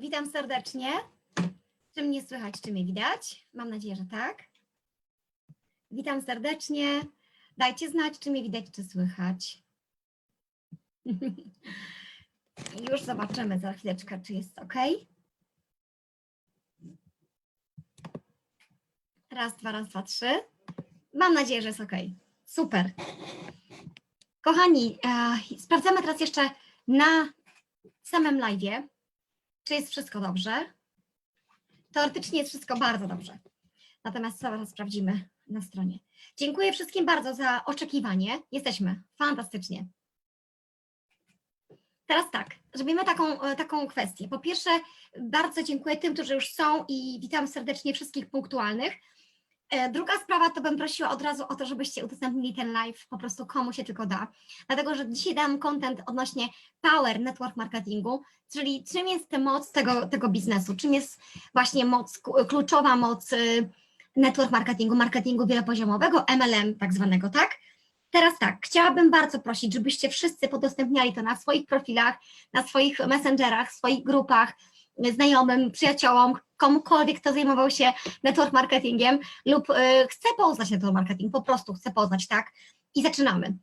Witam serdecznie. Czy mnie słychać, czy mnie widać? Mam nadzieję, że tak. Witam serdecznie. Dajcie znać, czy mnie widać, czy słychać. Już zobaczymy za chwileczkę, czy jest ok. Raz, dwa, raz, dwa, trzy. Mam nadzieję, że jest ok. Super. Kochani, e, sprawdzamy teraz jeszcze na samym live'ie, czy jest wszystko dobrze. Teoretycznie jest wszystko bardzo dobrze. Natomiast zaraz sprawdzimy na stronie. Dziękuję wszystkim bardzo za oczekiwanie. Jesteśmy. Fantastycznie. Teraz tak, zrobimy taką, e, taką kwestię. Po pierwsze, bardzo dziękuję tym, którzy już są i witam serdecznie wszystkich punktualnych. E, Druga sprawa, to bym prosiła od razu o to, żebyście udostępnili ten live po prostu komu się tylko da. Dlatego, że dzisiaj dam content odnośnie power network marketingu, czyli czym jest moc tego, tego biznesu, czym jest właśnie moc, kluczowa moc y, network marketingu, marketingu wielopoziomowego, MLM tak zwanego, tak? Teraz tak, chciałabym bardzo prosić, żebyście wszyscy udostępniali to na swoich profilach, na swoich messengerach, swoich grupach, znajomym, przyjaciołom, komukolwiek, kto zajmował się network marketingiem lub y, chce poznać network marketing, po prostu chce poznać, tak? I zaczynamy.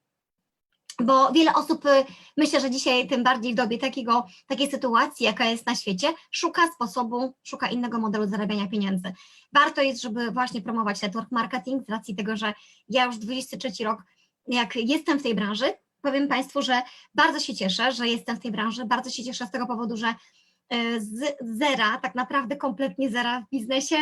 Bo wiele osób, y, myślę, że dzisiaj tym bardziej w dobie takiego, takiej sytuacji, jaka jest na świecie, szuka sposobu, szuka innego modelu zarabiania pieniędzy. Warto jest, żeby właśnie promować network marketing z racji tego, że ja już 23 rok, jak jestem w tej branży, powiem Państwu, że bardzo się cieszę, że jestem w tej branży, bardzo się cieszę z tego powodu, że z zera, tak naprawdę kompletnie zera w biznesie.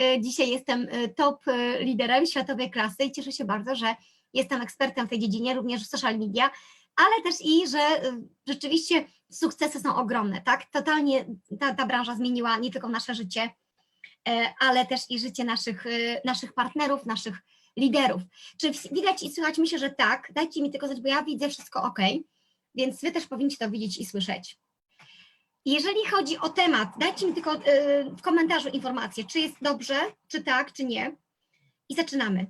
y, Dzisiaj jestem y, top liderem światowej klasy i cieszę się bardzo, że jestem ekspertem w tej dziedzinie, również w social media, ale też i, że rzeczywiście sukcesy są ogromne, tak? Totalnie ta, ta branża zmieniła nie tylko nasze życie, e, ale też i życie naszych, naszych partnerów, naszych liderów. Czy widać i słychać? Myślę, że tak. Dajcie mi tylko znać, bo ja widzę wszystko ok, więc wy też powinniście to widzieć i słyszeć. Jeżeli chodzi o temat, dajcie mi tylko y, w komentarzu informację, czy jest dobrze, czy tak, czy nie. I zaczynamy.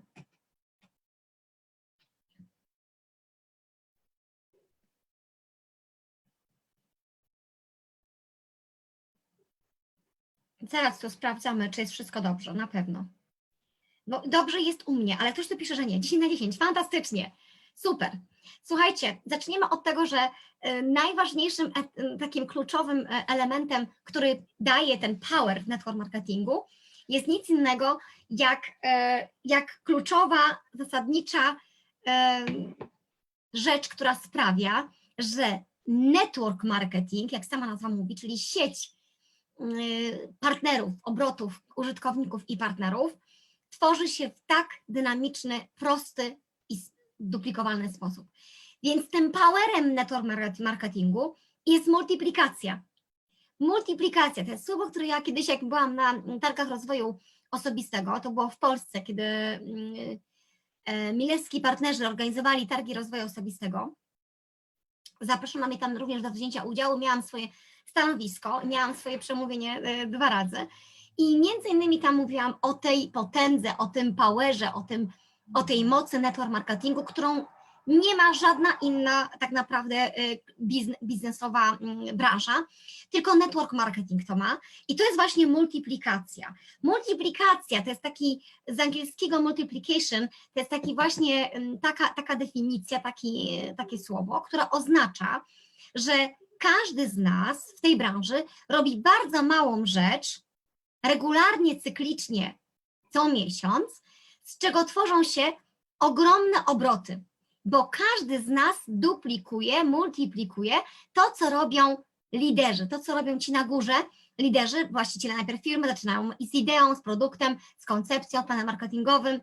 Zaraz to sprawdzamy, czy jest wszystko dobrze, na pewno. No dobrze jest u mnie, ale ktoś tu pisze, że nie. 10 na 10, fantastycznie. Super. Słuchajcie, zaczniemy od tego, że y, najważniejszym e- takim kluczowym e, elementem, który daje ten power w network marketingu, jest nic innego jak, e, jak kluczowa, zasadnicza e, rzecz, która sprawia, że network marketing, jak sama nazwa mówi, czyli sieć partnerów, obrotów, użytkowników i partnerów, tworzy się w tak dynamiczny, prosty duplikowalny sposób. Więc tym powerem network market- marketingu jest multiplikacja. Multiplikacja to jest słowo, które ja kiedyś, jak byłam na targach rozwoju osobistego, to było w Polsce, kiedy mm, e, milewski partnerzy organizowali targi rozwoju osobistego. Zaproszono mnie tam również do wzięcia udziału, miałam swoje stanowisko, miałam swoje przemówienie e, dwa razy i między innymi tam mówiłam o tej potędze, o tym powerze, o, tym, o tej mocy network marketingu, którą nie ma żadna inna tak naprawdę e, bizn- biznesowa mm, branża, tylko network marketing to ma i to jest właśnie multiplikacja. Multiplikacja to jest taki z angielskiego multiplication, to jest taki właśnie mm, taka, taka definicja, taki, takie słowo, które oznacza, że każdy z nas w tej branży robi bardzo małą rzecz, regularnie, cyklicznie, co miesiąc, z czego tworzą się ogromne obroty, bo każdy z nas duplikuje, multiplikuje to, co robią liderzy, to, co robią ci na górze, liderzy, właściciele najpierw firmy zaczynają z ideą, z produktem, z koncepcją, planem marketingowym.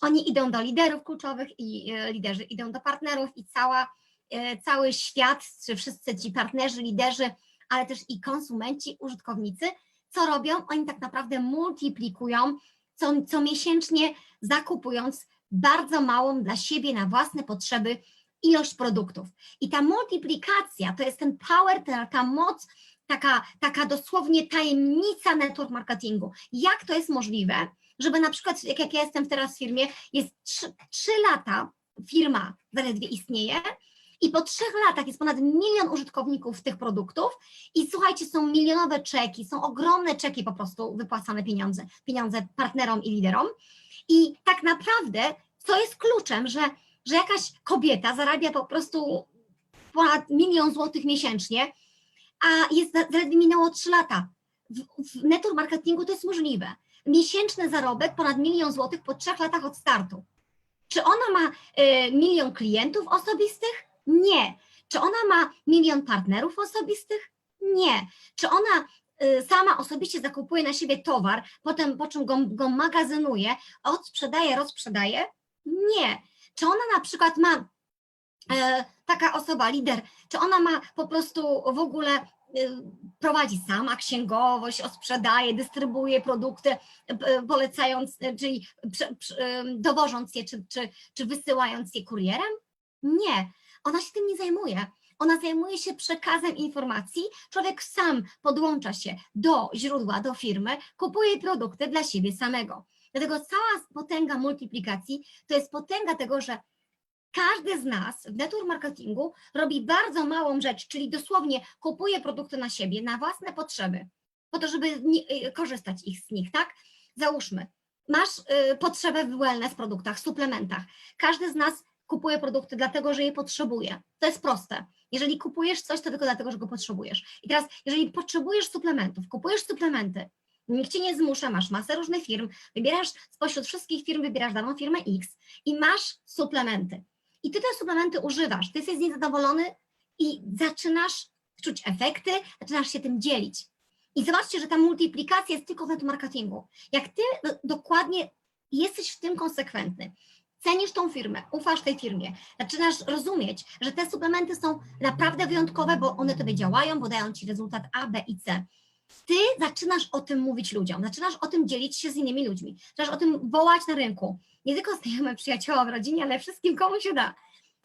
Oni idą do liderów kluczowych i e, liderzy idą do partnerów i cała, e, cały świat, czy wszyscy ci partnerzy, liderzy, ale też i konsumenci, użytkownicy, co robią? Oni tak naprawdę multiplikują co, co miesięcznie, zakupując bardzo małą dla siebie na własne potrzeby ilość produktów. I ta multiplikacja to jest ten power, ta, ta moc, taka, taka dosłownie tajemnica network marketingu. Jak to jest możliwe, żeby na przykład, jak, jak ja jestem teraz w firmie, jest trzy, trzy lata, firma zaledwie istnieje I po trzech latach jest ponad milion użytkowników tych produktów i słuchajcie, są milionowe czeki, są ogromne czeki po prostu wypłacane pieniądze, pieniądze partnerom i liderom. I tak naprawdę, co jest kluczem, że, że jakaś kobieta zarabia po prostu ponad milion złotych miesięcznie, a jest zaledwie minęło trzy lata. W, w network marketingu to jest możliwe. Miesięczny zarobek ponad milion złotych po trzech latach od startu. Czy ona ma y, milion klientów osobistych? Nie. Czy ona ma milion partnerów osobistych? Nie. Czy ona y, sama osobiście zakupuje na siebie towar, potem po czym go, go magazynuje, odsprzedaje, rozprzedaje? Nie. Czy ona na przykład ma e, taka osoba, lider, czy ona ma po prostu w ogóle y, prowadzi sama księgowość, sprzedaje, dystrybuuje produkty, polecając, y, czyli dowożąc je, czy, czy, czy wysyłając je kurierem? Nie, ona się tym nie zajmuje. Ona zajmuje się przekazem informacji. Człowiek sam podłącza się do źródła, do firmy, kupuje produkty dla siebie samego. Dlatego cała potęga multiplikacji to jest potęga tego, że każdy z nas w network marketingu robi bardzo małą rzecz, czyli dosłownie kupuje produkty na siebie, na własne potrzeby, po to, żeby y, korzystać ich z nich, tak? Załóżmy, masz y, potrzebę w wellness produktach, suplementach. Każdy z nas kupuje produkty dlatego, że je potrzebuje. To jest proste. Jeżeli kupujesz coś, to tylko dlatego, że go potrzebujesz. I teraz, jeżeli potrzebujesz suplementów, kupujesz suplementy, nikt cię nie zmusza, masz masę różnych firm, wybierasz spośród wszystkich firm, wybierasz daną firmę X i masz suplementy. I ty te suplementy używasz, ty jesteś z nich zadowolony i zaczynasz czuć efekty, zaczynasz się tym dzielić. I zobaczcie, że ta multiplikacja jest tylko w marketingu. Jak ty do, dokładnie jesteś w tym konsekwentny, cenisz tą firmę, ufasz tej firmie, zaczynasz rozumieć, że te suplementy są naprawdę wyjątkowe, bo one tobie działają, bo dają ci rezultat A, B i C. Ty zaczynasz o tym mówić ludziom, zaczynasz o tym dzielić się z innymi ludźmi, zaczynasz o tym wołać na rynku. Nie tylko znajomym, przyjaciołom, rodzinie, ale wszystkim, komu się da.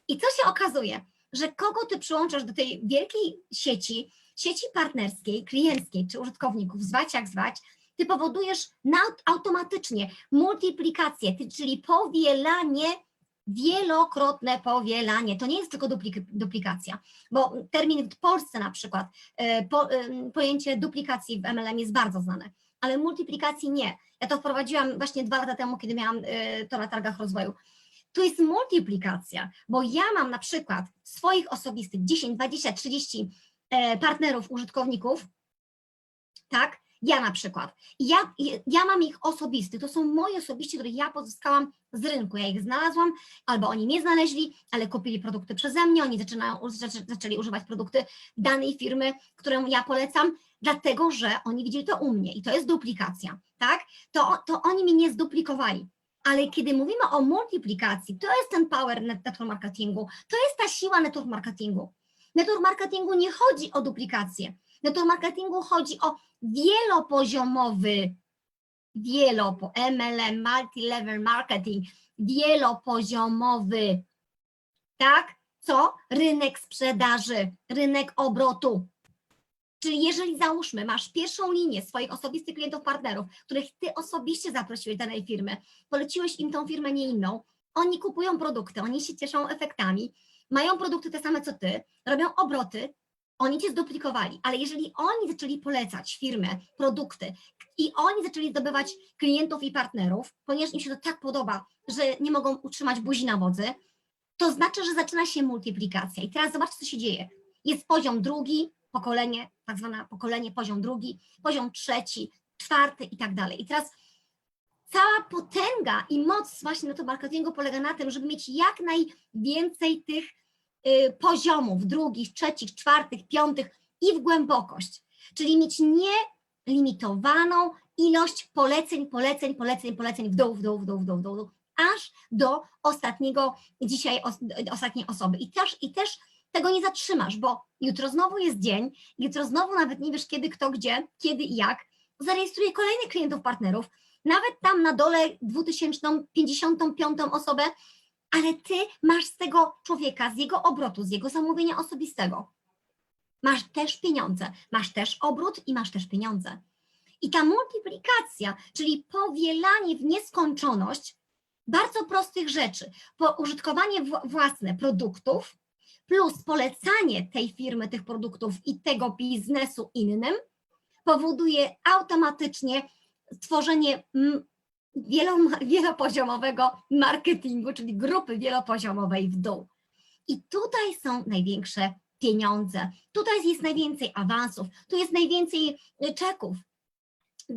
I co się okazuje? Że kogo ty przyłączasz do tej wielkiej sieci, sieci partnerskiej, klienckiej czy użytkowników, zwać jak zwać, ty powodujesz automatycznie multiplikację, czyli powielanie, wielokrotne powielanie. To nie jest tylko duplik, duplikacja, bo termin w Polsce na przykład, e, po, em, pojęcie duplikacji w MLM jest bardzo znane, ale multiplikacji nie. Ja to wprowadziłam właśnie dwa lata temu, kiedy miałam e, to na targach rozwoju. To jest multiplikacja, bo ja mam na przykład swoich osobistych 10, 20, 30 e, partnerów, użytkowników, tak? Ja na przykład. Ja, ja mam ich osobistych, to są moje osobiści, które ja pozyskałam z rynku. Ja ich znalazłam, albo oni mnie znaleźli, ale kupili produkty przeze mnie, oni zaczynają, zaczę- zaczęli używać produkty danej firmy, którą ja polecam, dlatego że oni widzieli to u mnie i to jest duplikacja, tak? To, to oni mi nie zduplikowali. Ale kiedy mówimy o multiplikacji, to jest ten power net- network marketingu, to jest ta siła network marketingu. Network marketingu nie chodzi o duplikację. Network marketingu chodzi o wielopoziomowy, wielopo, MLM, multi-level marketing, wielopoziomowy, tak? Co? Rynek sprzedaży, rynek obrotu. Czyli jeżeli załóżmy, masz pierwszą linię swoich osobistych klientów, partnerów, których ty osobiście zaprosiłeś danej firmy, poleciłeś im tą firmę, nie inną, oni kupują produkty, oni się cieszą efektami, mają produkty te same co ty, robią obroty, oni cię zduplikowali, ale jeżeli oni zaczęli polecać firmę, produkty i oni zaczęli zdobywać klientów i partnerów, ponieważ im się to tak podoba, że nie mogą utrzymać buzi na wodzy, to znaczy, że zaczyna się multiplikacja. I teraz zobaczcie, co się dzieje. Jest poziom drugi, pokolenie, tak zwane pokolenie, poziom drugi, poziom trzeci, czwarty i tak dalej. I teraz cała potęga i moc właśnie na to marketingu polega na tym, żeby mieć jak najwięcej tych poziomów, drugich, trzecich, czwartych, piątych i w głębokość. Czyli mieć nielimitowaną ilość poleceń, poleceń, poleceń, poleceń w dół, w dół, w dół, w dół, w dół, aż do ostatniego dzisiaj, os, ostatniej osoby. I też, I też tego nie zatrzymasz, bo jutro znowu jest dzień, jutro znowu nawet nie wiesz kiedy, kto, gdzie, kiedy i jak, zarejestruje kolejnych klientów, partnerów, nawet tam na dole 2055 osobę, ale ty masz z tego człowieka, z jego obrotu, z jego zamówienia osobistego. Masz też pieniądze, masz też obrót i masz też pieniądze. I ta multiplikacja, czyli powielanie w nieskończoność bardzo prostych rzeczy, użytkowanie własne produktów, plus polecanie tej firmy, tych produktów i tego biznesu innym powoduje automatycznie tworzenie wieloma- wielopoziomowego marketingu, czyli grupy wielopoziomowej w dół. I tutaj są największe pieniądze, tutaj jest najwięcej awansów, tu jest najwięcej y, czeków.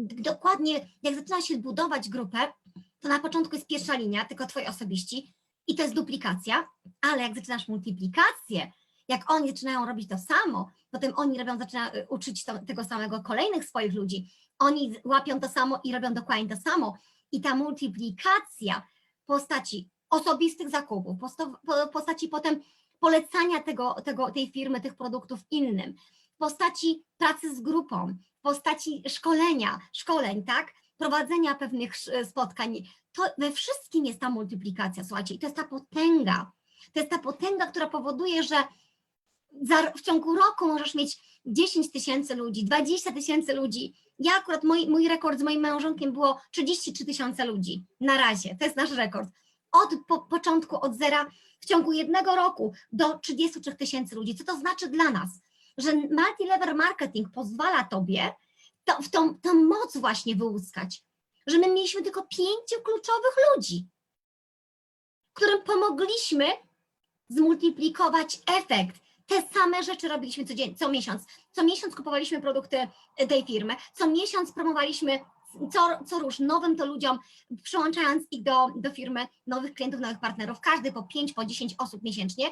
Dokładnie jak zaczyna się budować grupę, to na początku jest pierwsza linia, tylko twoi osobiści i to jest duplikacja, ale jak zaczynasz multiplikację, jak oni zaczynają robić to samo, potem oni robią, zaczynają y, uczyć to, tego samego kolejnych swoich ludzi, oni łapią to samo i robią dokładnie to samo i ta multiplikacja postaci osobistych zakupów, postaci potem polecania tego, tego, tej firmy, tych produktów innym, postaci pracy z grupą, postaci szkolenia, szkoleń, tak? Prowadzenia pewnych spotkań. To we wszystkim jest ta multiplikacja, słuchajcie, i to jest ta potęga. To jest ta potęga, która powoduje, że w ciągu roku możesz mieć 10 tysięcy ludzi, 20 tysięcy ludzi. Ja akurat, mój, mój rekord z moim małżonkiem było 33 tysiące ludzi na razie, to jest nasz rekord. Od po, początku, od zera, w ciągu jednego roku do 33 tysięcy ludzi. Co to znaczy dla nas? Że multi-level marketing pozwala tobie to, w tą, tą moc właśnie wyłuskać. Że my mieliśmy tylko pięciu kluczowych ludzi, którym pomogliśmy zmultiplikować efekt. Te same rzeczy robiliśmy codziennie, co miesiąc. Co miesiąc kupowaliśmy produkty tej firmy, co miesiąc promowaliśmy co, co róż nowym to ludziom, przyłączając ich do, do firmy, nowych klientów, nowych partnerów, każdy po 5, po 10 osób miesięcznie,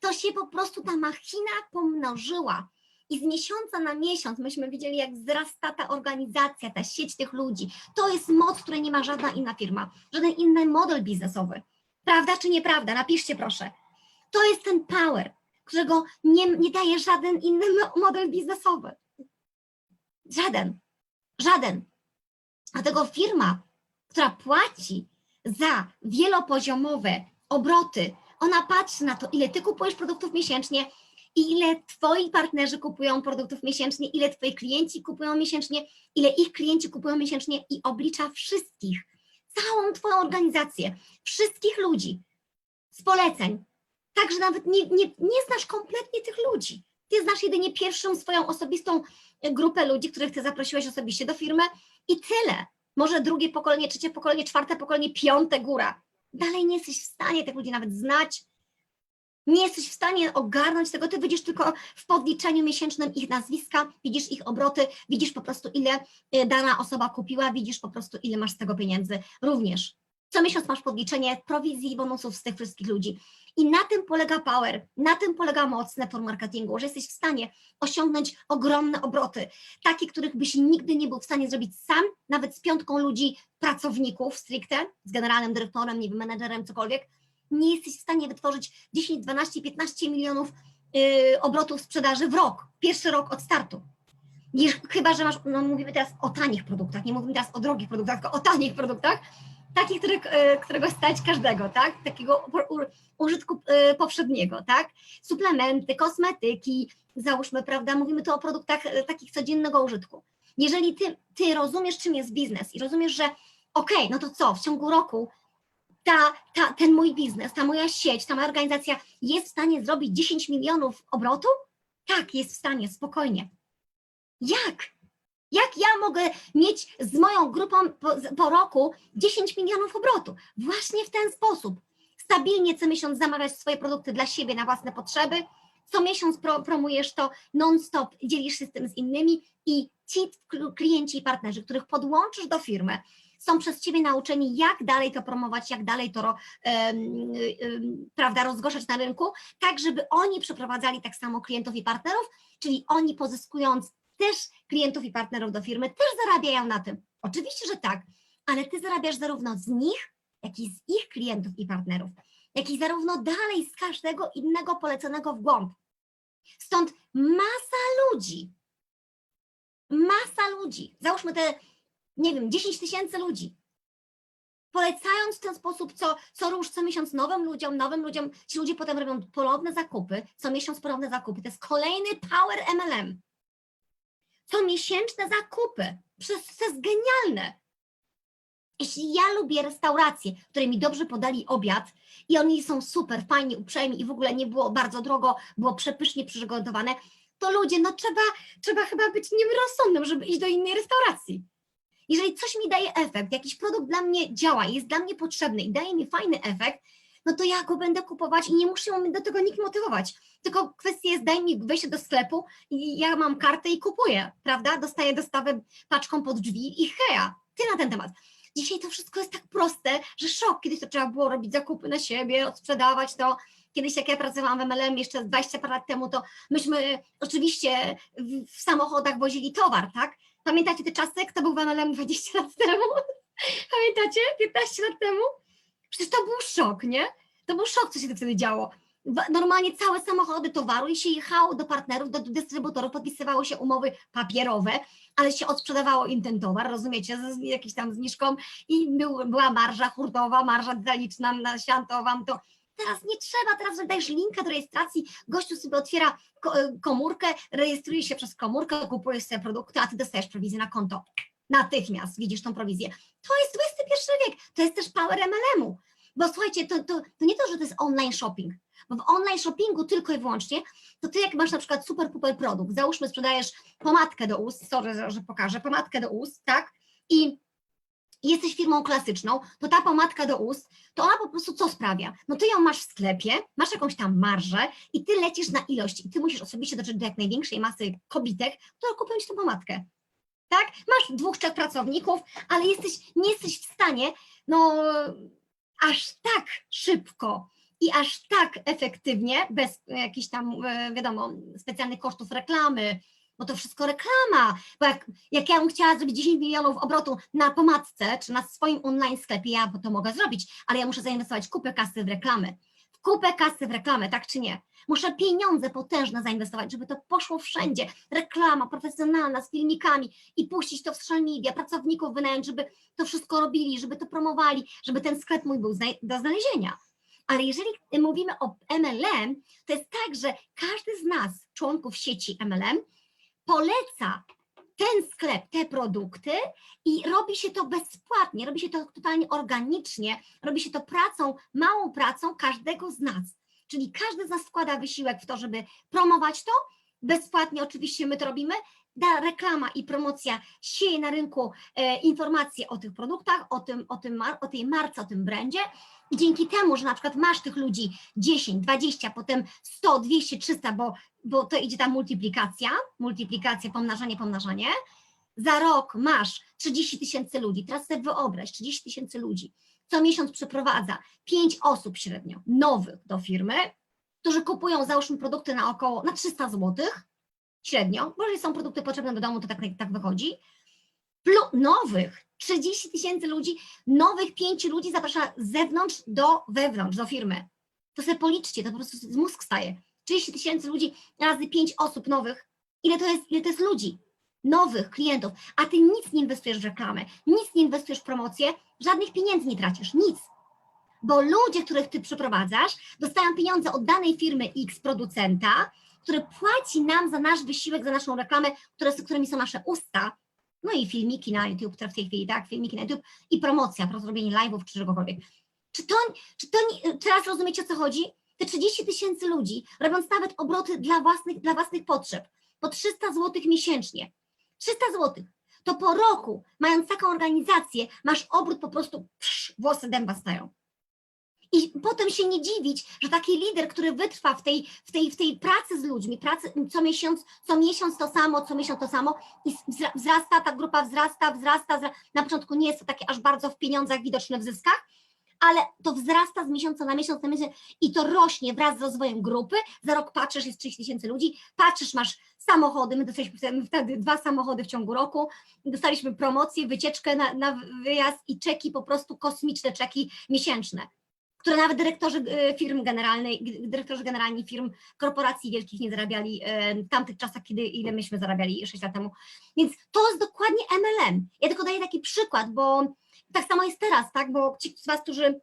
to się po prostu ta machina pomnożyła. I z miesiąca na miesiąc myśmy widzieli, jak wzrasta ta organizacja, ta sieć tych ludzi. To jest moc, której nie ma żadna inna firma, żaden inny model biznesowy. Prawda czy nieprawda? Napiszcie proszę. To jest ten power, którego nie, nie daje żaden inny mo- model biznesowy. Żaden. Żaden. Dlatego firma, która płaci za wielopoziomowe obroty, ona patrzy na to, ile ty kupujesz produktów miesięcznie, ile twoi partnerzy kupują produktów miesięcznie, ile twoi klienci kupują miesięcznie, ile ich klienci kupują miesięcznie i oblicza wszystkich, całą twoją organizację, wszystkich ludzi z poleceń. Także nawet nie, nie, nie znasz kompletnie tych ludzi. Ty znasz jedynie pierwszą swoją osobistą e, grupę ludzi, których ty zaprosiłeś osobiście do firmy i tyle. Może drugie pokolenie, trzecie pokolenie, czwarte pokolenie, piąte góra. Dalej nie jesteś w stanie tych ludzi nawet znać. Nie jesteś w stanie ogarnąć tego, ty widzisz tylko w podliczeniu miesięcznym ich nazwiska, widzisz ich obroty, widzisz po prostu ile y, dana osoba kupiła, widzisz po prostu ile masz z tego pieniędzy również. Co miesiąc masz podliczenie prowizji i bonusów z tych wszystkich ludzi. I na tym polega power, na tym polega moc network marketingu, że jesteś w stanie osiągnąć ogromne obroty, takie, których byś nigdy nie był w stanie zrobić sam, nawet z piątką ludzi, pracowników stricte, z generalnym dyrektorem, nie wiem, menedżerem, cokolwiek, nie jesteś w stanie wytworzyć 10, 12, 15 milionów yy, obrotów sprzedaży w rok, pierwszy rok od startu. Chyba, że masz, no mówimy teraz o tanich produktach, nie mówimy teraz o drogich produktach, tylko o tanich produktach, takich, których, yy, którego stać każdego, tak? Takiego użytku yy, powszedniego, tak? Suplementy, kosmetyki, załóżmy, prawda, mówimy tu o produktach yy, takich codziennego użytku. Jeżeli ty, ty rozumiesz, czym jest biznes i rozumiesz, że okej, no to co, w ciągu roku ta, ta, ten mój biznes, ta moja sieć, ta moja organizacja jest w stanie zrobić 10 milionów obrotu? Tak, jest w stanie, spokojnie. Jak? Jak ja mogę mieć z moją grupą po, po roku 10 milionów obrotu? Właśnie w ten sposób. Stabilnie co miesiąc zamawiać swoje produkty dla siebie na własne potrzeby, co miesiąc pro, promujesz to non-stop, dzielisz się z tym z innymi i ci kl- klienci i partnerzy, których podłączysz do firmy, są przez Ciebie nauczeni, jak dalej to promować, jak dalej to em, em, prawda, rozgłaszać na rynku, tak żeby oni przeprowadzali tak samo klientów i partnerów, czyli oni pozyskując też klientów i partnerów do firmy, też zarabiają na tym. Oczywiście, że tak, ale Ty zarabiasz zarówno z nich, jak i z ich klientów i partnerów, jak i zarówno dalej z każdego innego poleconego w głąb. Stąd masa ludzi, masa ludzi, załóżmy te nie wiem, 10 tysięcy ludzi. Polecając w ten sposób co, co róż, co miesiąc nowym ludziom, nowym ludziom, ci ludzie potem robią ponowne zakupy, co miesiąc ponowne zakupy. To jest kolejny power MLM. Co miesięczne zakupy. Przecież to jest genialne. Jeśli ja lubię restauracje, które mi dobrze podali obiad i oni są super, fajni, uprzejmi i w ogóle nie było bardzo drogo, było przepysznie przygotowane, to ludzie, no trzeba, trzeba chyba być nierozsądnym, żeby iść do innej restauracji. Jeżeli coś mi daje efekt, jakiś produkt dla mnie działa, jest dla mnie potrzebny i daje mi fajny efekt, no to ja go będę kupować i nie muszę mnie do tego nikt motywować. Tylko kwestia jest, daj mi wejście do sklepu i ja mam kartę i kupuję, prawda? Dostaję dostawę paczką pod drzwi i heja, ty na ten temat. Dzisiaj to wszystko jest tak proste, że szok. Kiedyś to trzeba było robić zakupy na siebie, odsprzedawać to. Kiedyś jak ja pracowałam w MLM jeszcze 20 parę lat temu, to myśmy oczywiście w samochodach wozili towar, tak? Pamiętacie te czasy, kto był w MLM 20 lat temu? Pamiętacie? 15 lat temu? Przecież to był szok, nie? To był szok, co się wtedy działo. Normalnie całe samochody towaru i się jechało do partnerów, do dystrybutorów, podpisywało się umowy papierowe, ale się odsprzedawało im ten towar, rozumiecie, z jakąś tam zniżką i był, była marża hurtowa, marża detaliczna, nasianto wam to. Teraz nie trzeba, teraz że dajesz linka do rejestracji, gościu sobie otwiera e, komórkę, rejestruje się przez komórkę, kupujesz sobie produkty, a ty dostajesz prowizję na konto. Natychmiast widzisz tą prowizję. To jest XXI wiek, to jest też power MLM-u. Bo słuchajcie, to, to, to nie to, że to jest online shopping, bo w online shoppingu tylko i wyłącznie, to ty jak masz na przykład super, puper produkt, załóżmy sprzedajesz pomadkę do ust, sorry, że- pokażę, pomadkę do ust, tak, i jesteś firmą klasyczną, to ta pomadka do ust, to ona po prostu co sprawia? No ty ją masz w sklepie, masz jakąś tam marżę i ty lecisz na ilość i ty musisz osobiście dotrzeć do jak największej masy kobitek, które kupią ci tą pomadkę. Tak? Masz dwóch, trzech pracowników, ale jesteś, nie jesteś w stanie, no aż tak szybko i aż tak efektywnie, bez jakichś tam, e, wiadomo, specjalnych kosztów reklamy, bo to wszystko reklama, bo jak, jak ja bym chciała zrobić 10 milionów obrotu na pomadce, czy na swoim online sklepie, ja to mogę zrobić, ale ja muszę zainwestować kupę kasy w reklamy, kupę kasy w reklamę, tak czy nie? Muszę pieniądze potężne zainwestować, żeby to poszło wszędzie, reklama profesjonalna z filmikami i puścić to w social media, pracowników wynająć, żeby to wszystko robili, żeby to promowali, żeby ten sklep mój był do znalezienia. Ale jeżeli mówimy o MLM, to jest tak, że każdy z nas, członków sieci MLM, poleca ten sklep, te produkty i robi się to bezpłatnie, robi się to totalnie organicznie, robi się to pracą, małą pracą każdego z nas. Czyli każdy z nas wkłada wysiłek w to, żeby promować to. Bezpłatnie oczywiście my to robimy. Da reklama i promocja sieje na rynku e, informacje o tych produktach, o, tym, o, tym, o tej marce, o tym brandzie. I dzięki temu, że na przykład masz tych ludzi 10, 20, potem 100, 200, 300, bo, bo to idzie ta multiplikacja, multiplikacja, pomnażanie, pomnażanie. Za rok masz 30 tysięcy ludzi. Teraz sobie wyobraź, 30 tysięcy ludzi. Co miesiąc przeprowadza 5 osób średnio nowych do firmy, którzy kupują załóżmy produkty na około na 300 zł średnio, bo jeżeli są produkty potrzebne do domu, to tak, tak wychodzi. Plus nowych 30 tysięcy ludzi, nowych 5 ludzi zaprasza z zewnątrz do wewnątrz, do firmy. To sobie policzcie, to po prostu z mózg staje. 30 tysięcy ludzi razy 5 osób nowych. Ile to jest, ile to jest ludzi? Nowych klientów, a ty nic nie inwestujesz w reklamę, nic nie inwestujesz w promocję, żadnych pieniędzy nie tracisz, nic. Bo ludzie, których ty przeprowadzasz, dostają pieniądze od danej firmy X producenta, który płaci nam za nasz wysiłek, za naszą reklamę, które, którymi są nasze usta, no i filmiki na YouTube, które w tej chwili, tak, filmiki na YouTube i promocja, pro zrobienie live'ów czy czegokolwiek. Czy to, czy to nie, teraz rozumiecie o co chodzi? Te 30 tysięcy ludzi, robiąc nawet obroty dla własnych, dla własnych potrzeb, po 300 zł miesięcznie, 300 zł, to po roku, mając taką organizację, masz obrót po prostu, psz, włosy dęba stają. I potem się nie dziwić, że taki lider, który wytrwa w tej, w tej, w tej pracy z ludźmi, pracy co miesiąc, co miesiąc to samo, co miesiąc to samo i wzra- wzrasta, ta grupa wzrasta, wzrasta, wzrasta. Na początku nie jest to takie aż bardzo w pieniądzach widoczne w zyskach, ale to wzrasta z miesiąca na miesiąc na miesiąc i to rośnie wraz z rozwojem grupy. Za rok patrzysz, jest 30 tysięcy ludzi, patrzysz, masz samochody, my dostaliśmy wtedy- dwa samochody w ciągu roku, dostaliśmy promocję, wycieczkę na, na wyjazd i czeki, po prostu kosmiczne czeki miesięczne które nawet dyrektorzy e, firm generalnej, dyrektorzy generalni firm, korporacji wielkich nie zarabiali e, w tamtych czasach, kiedy ile myśmy zarabiali 6 lat temu. Więc to jest dokładnie MLM. Ja tylko daję taki przykład, bo tak samo jest teraz, tak? Bo ci z Was, którzy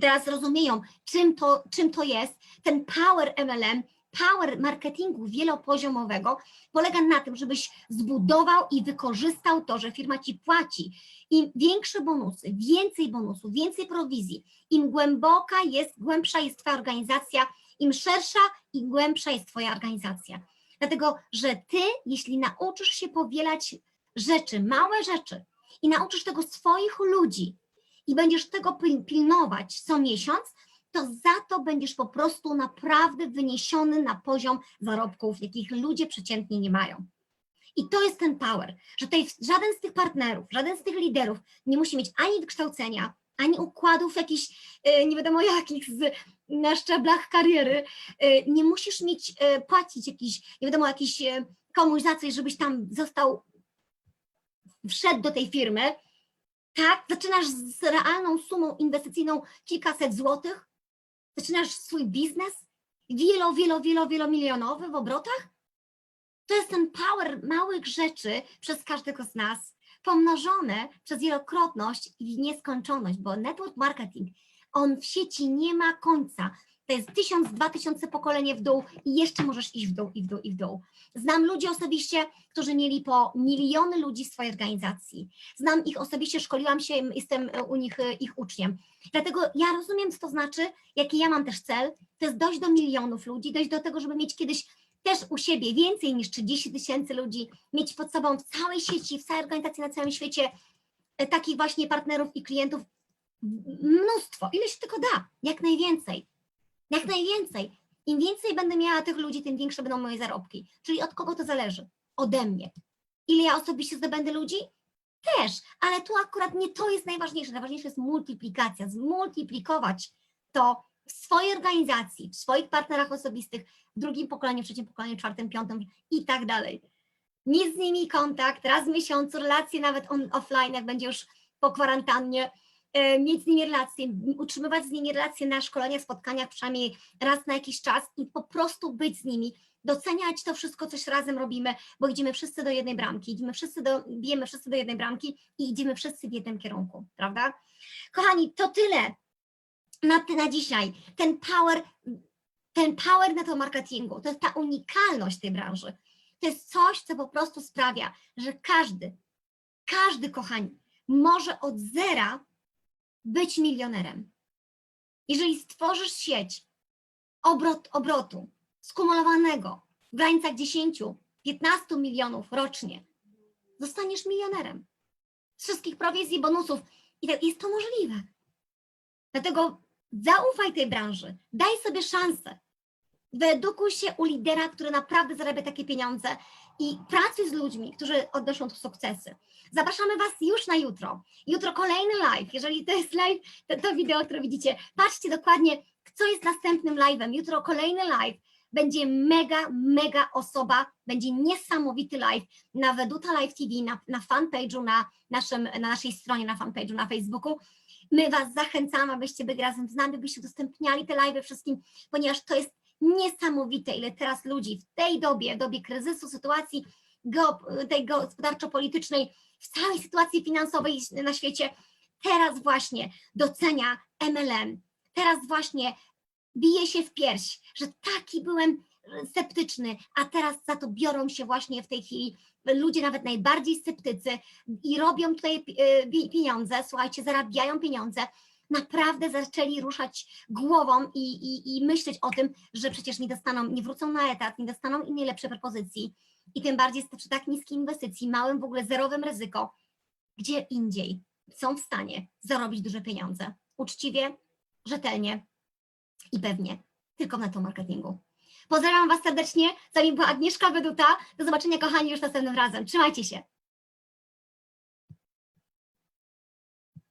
teraz rozumieją, czym to, czym to jest, ten power MLM, power marketingu wielopoziomowego polega na tym, żebyś zbudował i wykorzystał to, że firma ci płaci. Im większe bonusy, więcej bonusów, więcej prowizji, im głęboka jest, głębsza jest Twoja organizacja, im szersza i głębsza jest Twoja organizacja. Dlatego, że Ty, jeśli nauczysz się powielać rzeczy, małe rzeczy i nauczysz tego swoich ludzi i będziesz tego pil- pilnować co miesiąc, to za to będziesz po prostu naprawdę wyniesiony na poziom zarobków, jakich ludzie przeciętnie nie mają. I to jest ten power, że tutaj żaden z tych partnerów, żaden z tych liderów nie musi mieć ani wykształcenia, ani układów jakichś e, nie wiadomo jakich z, na szczeblach kariery. E, Nie musisz mieć, e, płacić jakiś, nie wiadomo, jakiś komuś za coś, żebyś tam został, wszedł do tej firmy. Tak, zaczynasz z realną sumą inwestycyjną kilkaset złotych, zaczynasz swój biznes wielo, wielo, wielo, wielomilionowy w obrotach. To jest ten power małych rzeczy przez każdego z nas, pomnożone przez wielokrotność i nieskończoność, bo network marketing, on w sieci nie ma końca. To jest tysiąc, dwa tysiące pokolenie w dół i jeszcze możesz iść w dół, i w dół, i w dół. Znam ludzi osobiście, którzy mieli po miliony ludzi w swojej organizacji. Znam ich osobiście, szkoliłam się, jestem u nich e, ich uczniem. Dlatego ja rozumiem, co to znaczy, jaki ja mam też cel, to jest dojść do milionów ludzi, dojść do tego, żeby mieć kiedyś też u siebie więcej niż 30 tysięcy ludzi, mieć pod sobą w całej sieci, w całej organizacji na całym świecie e, takich właśnie partnerów i klientów mnóstwo, ile się tylko da, jak najwięcej, jak najwięcej. Im więcej będę miała tych ludzi, tym większe będą moje zarobki. Czyli od kogo to zależy? Ode mnie. Ile ja osobiście zdobędę ludzi? Też, ale tu akurat nie to jest najważniejsze. Najważniejsze jest multiplikacja, zmultiplikować to w swojej organizacji, w swoich partnerach osobistych, w drugim pokoleniu, w trzecim pokoleniu, czwartym, piątym i tak dalej. Mieć z nimi kontakt raz w miesiącu, relacje nawet on, offline, jak będzie już po kwarantannie, mieć z nimi relacje, utrzymywać z nimi relacje na szkoleniach, spotkaniach przynajmniej raz na jakiś czas i po prostu być z nimi, doceniać to wszystko, coś razem robimy, bo idziemy wszyscy do jednej bramki, idziemy wszyscy do, bijemy wszyscy do jednej bramki i idziemy wszyscy w jednym kierunku, prawda? Kochani, to tyle na, na dzisiaj. Ten power, ten power na to marketingu, to jest ta unikalność tej branży. To jest coś, co po prostu sprawia, że każdy, każdy, kochani, może od zera być milionerem. Jeżeli stworzysz sieć obrot, obrotu skumulowanego w granicach 10, 15 milionów rocznie, zostaniesz milionerem. Z wszystkich prowizji, bonusów. I tak jest to możliwe. Dlatego zaufaj tej branży, daj sobie szansę. Wyedukuj się u lidera, który naprawdę zarabia takie pieniądze i pracuj z ludźmi, którzy odnoszą tu sukcesy. Zapraszamy Was już na jutro. Jutro kolejny live. Jeżeli to jest live, to, to wideo, które widzicie, patrzcie dokładnie, co jest następnym live'em. Jutro kolejny live. Będzie mega, mega osoba, będzie niesamowity live na Weduta Live TV, na, na fanpage'u, na, naszym, na naszej stronie, na fanpage'u, na Facebooku. My Was zachęcamy, abyście byli razem z nami, byście udostępniali te live'y wszystkim, ponieważ to jest niesamowite, ile teraz ludzi w tej dobie, dobie kryzysu, sytuacji tej gospodarczo-politycznej, w całej sytuacji finansowej na świecie, teraz właśnie docenia MLM, teraz właśnie bije się w pierś, że taki byłem sceptyczny, a teraz za to biorą się właśnie w tej chwili ludzie nawet najbardziej sceptycy i robią tutaj pi- pieniądze, słuchajcie, zarabiają pieniądze, naprawdę zaczęli ruszać głową i, i, i myśleć o tym, że przecież nie dostaną, nie wrócą na etat, nie dostaną innej lepszej propozycji i tym bardziej przy tak niskiej inwestycji, małym w ogóle zerowym ryzyko, gdzie indziej są w stanie zarobić duże pieniądze. Uczciwie, rzetelnie i pewnie tylko w marketingu. Pozdrawiam Was serdecznie. Z Wami była Agnieszka Weduta. Do zobaczenia, kochani, już następnym razem. Trzymajcie się.